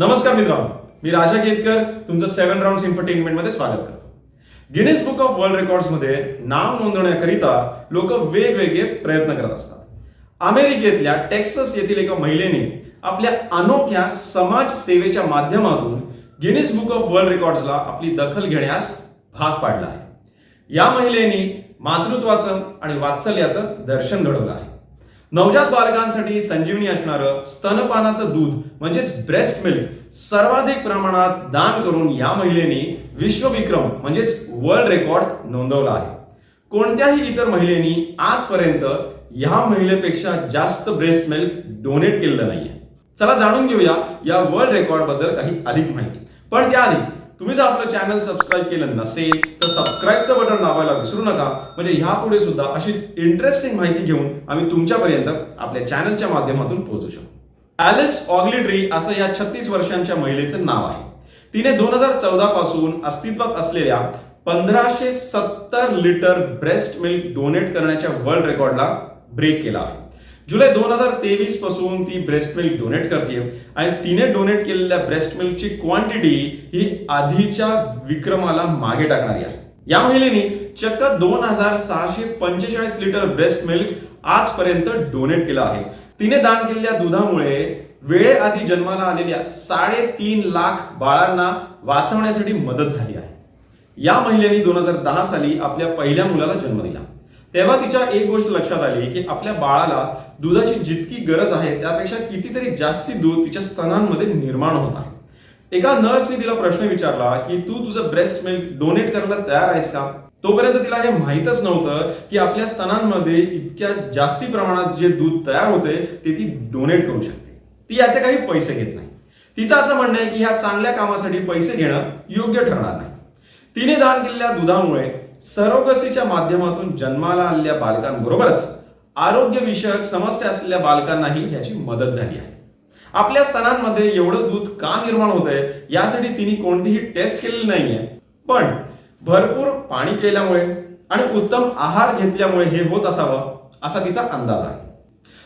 नमस्कार मित्रांनो मी राजा केतकर तुमचं सेव्हन राऊंड इन्फरटेनमेंटमध्ये स्वागत करतो. गिनेस बुक ऑफ वर्ल्ड रेकॉर्ड्समध्ये नाव नोंदवण्याकरिता लोक वेगवेगळे प्रयत्न करत असतात. अमेरिकेतल्या टेक्सस येथील एका महिलेने आपल्या अनोख्या समाज सेवेच्या माध्यमातून गिनेस बुक ऑफ वर्ल्ड रेकॉर्ड्सला आपली दखल घेण्यास भाग पाडला आहे. या महिलेने मातृत्वाचं आणि वात्सल्याचं दर्शन घडवलं आहे. नवजात बालकांसाठी संजीवनी असणारं स्तनपानाचं दूध म्हणजेच ब्रेस्ट मिल्क सर्वाधिक प्रमाणात दान करून या महिलेने विश्वविक्रम म्हणजेच वर्ल्ड रेकॉर्ड नोंदवला आहे. कोणत्याही इतर महिलेनी आजपर्यंत या महिलेपेक्षा जास्त ब्रेस्ट मिल्क डोनेट केलेलं नाहीये. चला जाणून घेऊया या वर्ल्ड रेकॉर्डबद्दल काही अधिक माहिती. पण त्याआधी तुम्ही जर आपलं चॅनल सबस्क्राईब केलं नसेल तर सबस्क्राईबचं बटन दाबायला विसरू नका. म्हणजे ह्यापुढे सुद्धा अशीच इंटरेस्टिंग माहिती घेऊन आम्ही तुमच्यापर्यंत आपल्या चॅनलच्या माध्यमातून पोहोचू शकतो. ॲलिस ऑग्लिड्री असं या छत्तीस वर्षांच्या महिलेचं नाव आहे. तिने दोन हजार चौदा पासून अस्तित्वात असलेल्या पंधराशे सत्तर लिटर ब्रेस्ट मिल्क डोनेट करण्याच्या वर्ल्ड रेकॉर्डला ब्रेक केला आहे. जुलै दोन हजार तेवीसपासून ती ब्रेस्ट मिल्क डोनेट करते आणि तिने डोनेट केलेल्या ब्रेस्ट मिल्कची क्वांटिटी ही आधीच्या विक्रमाला मागे टाकणारी आहे. या महिलेने चक्क दोन हजार सहाशे पंचेचाळीस लिटर ब्रेस्ट मिल्क आजपर्यंत डोनेट केलं आहे. तिने दान केलेल्या दुधामुळे वेळेआधी जन्माला आलेल्या साडेतीन लाख बाळांना वाचवण्यासाठी मदत झाली आहे. या महिलेने दोन हजार दहा साली आपल्या पहिल्या मुलाला जन्म दिला. तेव्हा तिच्या एक गोष्ट लक्षात आली की आपल्या बाळाला दुधाची जितकी गरज आहे त्यापेक्षा कितीतरी जास्ती दूध तिच्या स्तनांमध्ये निर्माण होत आहे. एका नर्सने तिला प्रश्न विचारला की तू तुझं ब्रेस्ट मिल्क डोनेट करायला तयार आहेस का? तोपर्यंत तिला हे माहीतच नव्हतं की आपल्या स्तनांमध्ये इतक्या जास्ती प्रमाणात जे दूध तयार होते ते ती डोनेट करू शकते. ती याचे काही पैसे घेत नाही. तिचं असं म्हणणं आहे की ह्या चांगल्या कामासाठी पैसे घेणं योग्य ठरणार नाही. तिने दान केलेल्या दुधामुळे सरोगसीच्या माध्यमातून जन्माला आलेल्या बालकांबरोबरच आरोग्यविषयक समस्या असलेल्या बालकांनाही याची मदत झाली आहे. आपल्या स्तनांमध्ये एवढं दूध का निर्माण होत आहे यासाठी तिने कोणतीही टेस्ट केलेली नाहीये. पण भरपूर पाणी पिल्यामुळे आणि उत्तम आहार घेतल्यामुळे हे होत असावं असा तिचा अंदाज आहे.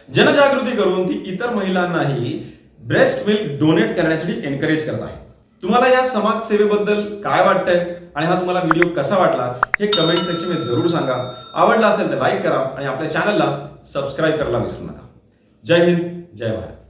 जनजागृती करून ती इतर महिलांनाही ब्रेस्ट मिल्क डोनेट करण्यासाठी एनकरेज करत आहे. तुम्हाला या समाजसेवेबद्दल काय वाटतंय आणि हा तुम्हाला व्हिडिओ कसा वाटला हे कमेंट सेक्शनमध्ये जरूर सांगा. आवडला असेल तर लाईक करा आणि आपल्या चॅनलला सबस्क्राईब करायला विसरू नका. जय हिंद जय भारत.